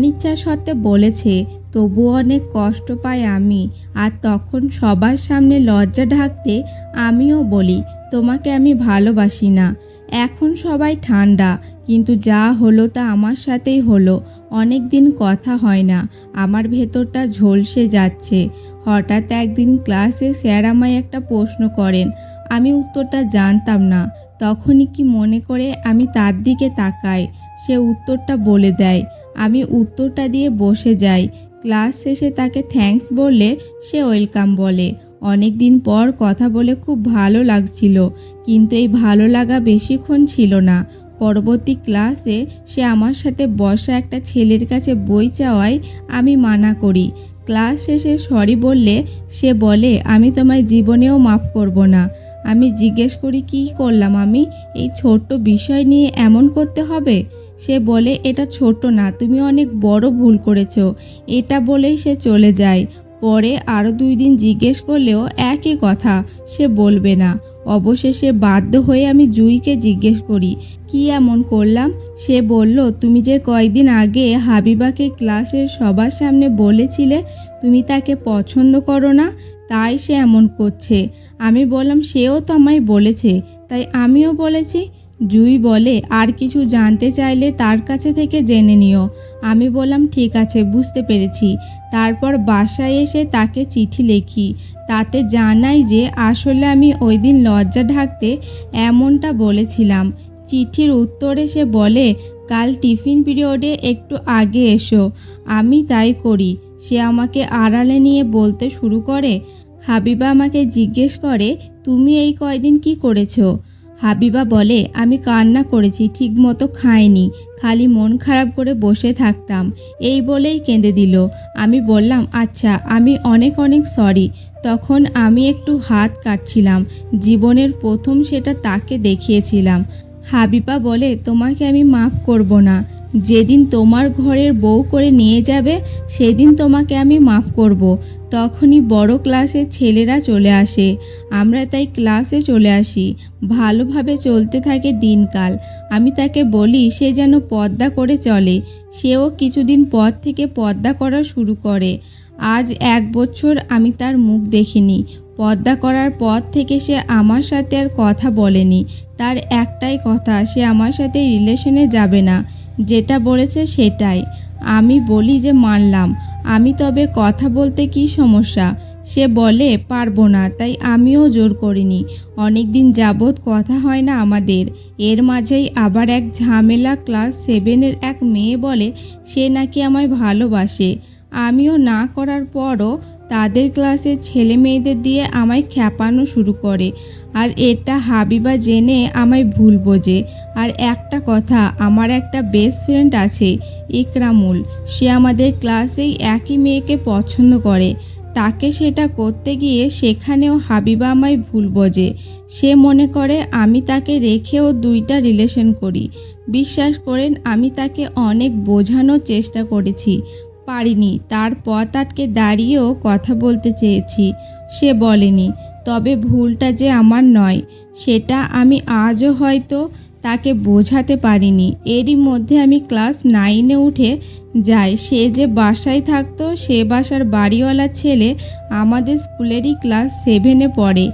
অনিচ্ছা সত্ত্বে বলেছে, তবুও অনেক কষ্ট পাই আমি, আর তখন সবার সামনে লজ্জা ঢাকতে আমিও বলি, তোমাকে আমি ভালোবাসি না। এখন সবাই ঠান্ডা, কিন্তু যা হলো তা আমার সাথেই হলো, অনেক দিন কথা হয় না, আমার ভেতরটা ঝলসে যাচ্ছে। হঠাৎ একদিন ক্লাসে স্যার আমায় একটা প্রশ্ন করেন, আমি উত্তরটা জানতাম না, তখনই কি মনে করে আমি তার দিকে তাকাই, সে উত্তরটা বলে দেয় আমি উত্তরটা দিয়ে বসে যাই। ক্লাস শেষে তাকে থ্যাঙ্কস বললে সে ওয়েলকাম বলে। অনেক দিন পর কথা বলে খুব ভালো লাগছিল, কিন্তু এই ভালো লাগা বেশিক্ষণ ছিল না। পরবর্তী ক্লাসে সে আমার সাথে বসা একটা ছেলের কাছে বই চাওয়ায় আমি মানা করি। ক্লাস শেষে সরি বললে সে বলে, আমি তোমায় জীবনেও মাফ করব না। আমি জিজ্ঞেস করি, কী করলাম আমি? এই ছোট্ট বিষয় নিয়ে এমন করতে হবে? সে বলে, এটা ছোট না, তুমি অনেক বড় ভুল করেছ। এটা বলেই সে চলে যায়। পরে আরও দুই দিন জিজ্ঞেস করলেও একই কথা, সে বলবে না। অবশেষে বাধ্য হয়ে আমি জুইকে জিজ্ঞেস করি, কি এমন করলাম? সে বলল, তুমি যে কয়দিন আগে হাবিবাকে ক্লাসের সবার সামনে বলেছিলে, তুমি তাকে পছন্দ করো না, তাই সে এমন করছে। আমি বললাম, সেও তো আমায় বলেছে। তাই আমিও বলেছি, জুই বলে, আর কিছু জানতে চাইলে তার কাছে থেকে জেনে নিও। আমি বললাম, ঠিক আছে, বুঝতে পেরেছি। তারপর বাসায় এসে তাকে চিঠি লিখি। তাতে জানাই যে, আসলে আমি ওই দিন লজ্জা ঢাকতে এমনটা বলেছিলাম। চিঠির উত্তরে সে বলে, কাল টিফিন পিরিয়ডে একটু আগে এসো। আমি তাই করি। সে আমাকে আড়ালে নিয়ে বলতে শুরু করে হাবিবা আমাকে জিজ্ঞেস করে, তুমি এই কয়দিন কি করেছ? হাবিবা বলে, আমি কান্না করেছি, ঠিকমতো খাইনি, খালি মন খারাপ করে বসে থাকতাম। এই বলেই কেঁদে দিল। আমি বললাম আচ্ছা আমি অনেক অনেক সরি। তখন আমি একটু হাত কাটছিলাম, জীবনের প্রথম সেটা তাকে দেখিয়েছিলাম। হাবিবা বলে, তোমাকে আমি মাফ করব না। যেদিন তোমার ঘরের বউ করে নিয়ে যাবে, সেদিন তোমাকে আমি মাফ করব। তখনই বড় ক্লাসের ছেলেরা চলে আসে। আমরা তাই ক্লাসে চলে আসি। ভালোভাবে চলতে থাকে দিনকাল। আমি তাকে বলি, সে যেন পর্দা করে চলে। সেও কিছুদিন পর থেকে পর্দা করা শুরু করে। আজ এক বছর আমি তার মুখ দেখিনি। পর্দা করার পর থেকে সে আমার সাথে আর কথা বলেনি। তার একটাই কথা, সে আমার সাথে রিলেশনে যাবে না। যেটা বলেছে সেটাই। আমি বলি যে মানলাম। আমি তবে কথা বলতে কি সমস্যা? সে বলে, পারব না, তাই আমিও জোর করিনি। অনেক দিন যাবৎ কথা হয় না আমাদের। এর মাঝেই আবার এক ঝামেলা ক্লাস সেভেনের এক মেয়ে বলে, সে নাকি আমায় ভালোবাসে। আমিও না করার পরও তাদের ক্লাসের ছেলে মেয়েদের দিয়ে আমায় খ্যাপানো শুরু করে। আর এটা হাবিবা জেনে আমায় ভুল বোঝে। আর একটা কথা, আমার একটা বেস্ট ফ্রেন্ড আছে, ইকরামুল। সে আমাদের ক্লাসেই একই মেয়েকে পছন্দ করে। তাকে সেটা করতে গিয়ে সেখানেও হাবিবা আমায় ভুল বোঝে। সে মনে করে আমি তাকে রেখেও দুইটা রিলেশন করি। বিশ্বাস করেন, আমি তাকে অনেক বোঝানোর চেষ্টা করেছি। পারিনি। তার পথ আটকে দাঁড়িয়েও কথা বলতে চেয়েছি। সে বলেনি, তবে ভুলটা যে আমার নয়, সেটা আমি আজও হয়তো তাকে বোঝাতে পারিনি। এরই মধ্যে আমি ক্লাস নাইনে উঠে যাই। সে যে বাসায় থাকতো, সে বাসার বাড়িওয়ালা ছেলে আমাদের স্কুলেরই ক্লাস সেভেনে পড়ে।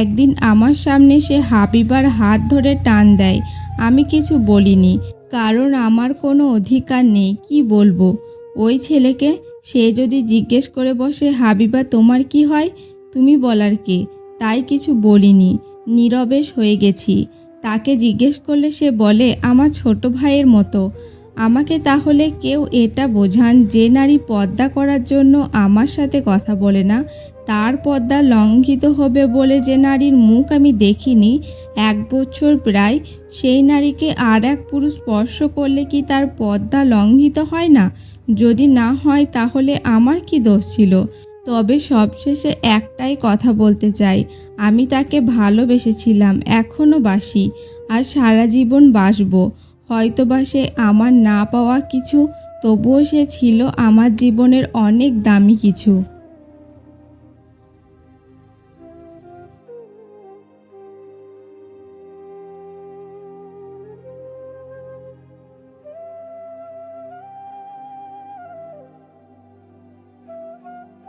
একদিন আমার সামনে সে হাবিবার হাত ধরে টান দেয়। আমি কিছু বলিনি, কারণ আমার কোনো অধিকার নেই। কি বলব? ওই ছেলেকে সে যদি জিজ্ঞেস করে বসে, হাবিবা, তোমার কি হয়? তুমি বলার কে? তাই কিছু বলিনি। নীরবেশ হয়ে গেছি। তাকে জিজ্ঞেস করলে সে বলে, আমার ছোট ভাইয়ের মতো। আমাকে তাহলে কেউ এটা বোঝান যে নারী পর্দা করার জন্য আমার সাথে কথা বলে না। তার পর্দা লঙ্ঘিত হবে বলে যে নারীর মুখ আমি দেখিনি। এক বছর প্রায় সেই নারীকে আর এক পুরুষ স্পর্শ করলে কি তার পর্দা লঙ্ঘিত হয় না? যদি না হয় তাহলে আমার কি দোষ ছিল? তবে সবশেষে একটাই কথা বলতে চাই, আমি তাকে ভালোবেসেছিলাম এখনও বাসি, আর সারা জীবন বাসবো। হয়তো বা সে আমার না পাওয়া কিছু, তবুও সে ছিল আমার জীবনের অনেক দামি কিছু।